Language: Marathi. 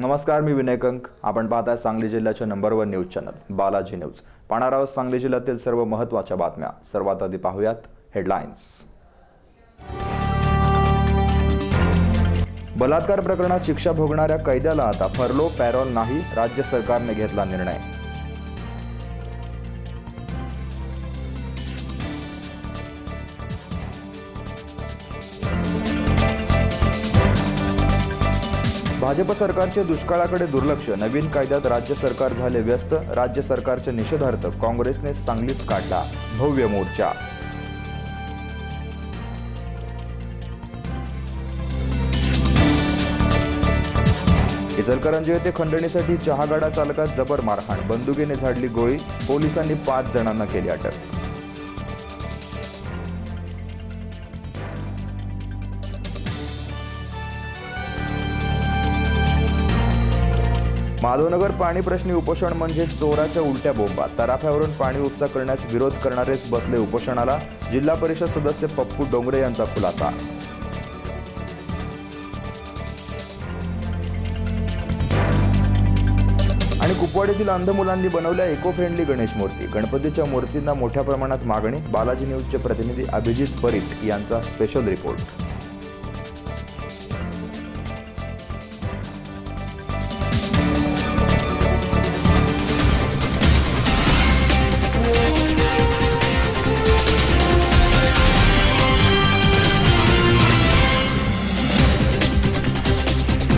नमस्कार मी विनय कंक. आपण पाहताय सांगली जिल्ह्याच्या number one news channel Balaji news पाहणार आहोत सांगली जिल्ह्यातील सर्व महत्त्वाच्या बातम्या. सर्वात आधी पाहूयात हेडलाईन्स बलात्कार प्रकरणात शिक्षा भोगणाऱ्या कैद्याला आता फरलो पॅरोल नाही राज्य सरकारने घेतला निर्णय. भाजप सरकारचे दुष्काळाकडे दुर्लक्ष. नवीन कायद्यात राज्य सरकार झाले व्यस्त. राज्य सरकारच्या निषेधार्थ काँग्रेसने सांगलीत काढला भव्य मोर्चा. इचलकरंजी येथे खंडणीसाठी चहागाडा चालकात जबर मारहाण. बंदुकीने झाडली गोळी. पोलिसांनी पाच जणांना केली अटक. माधवनगर पाणी प्रश्नी उपोषण म्हणजे चोराच्या उलट्या बोंबा. तराफ्यावरून पाणी उपसा करण्यास विरोध करणारेच बसले उपोषणाला. जिल्हा परिषद सदस्य पप्पू डोंगरे यांचा खुलासा. आणि कुपवाडीतील अंध मुलांनी बनवल्या इको फ्रेंडली गणेश मूर्ती. गणपतीच्या मूर्तींना मोठ्या प्रमाणात मागणी. बालाजी न्यूजचे प्रतिनिधी अभिजित परीट यांचा स्पेशल रिपोर्ट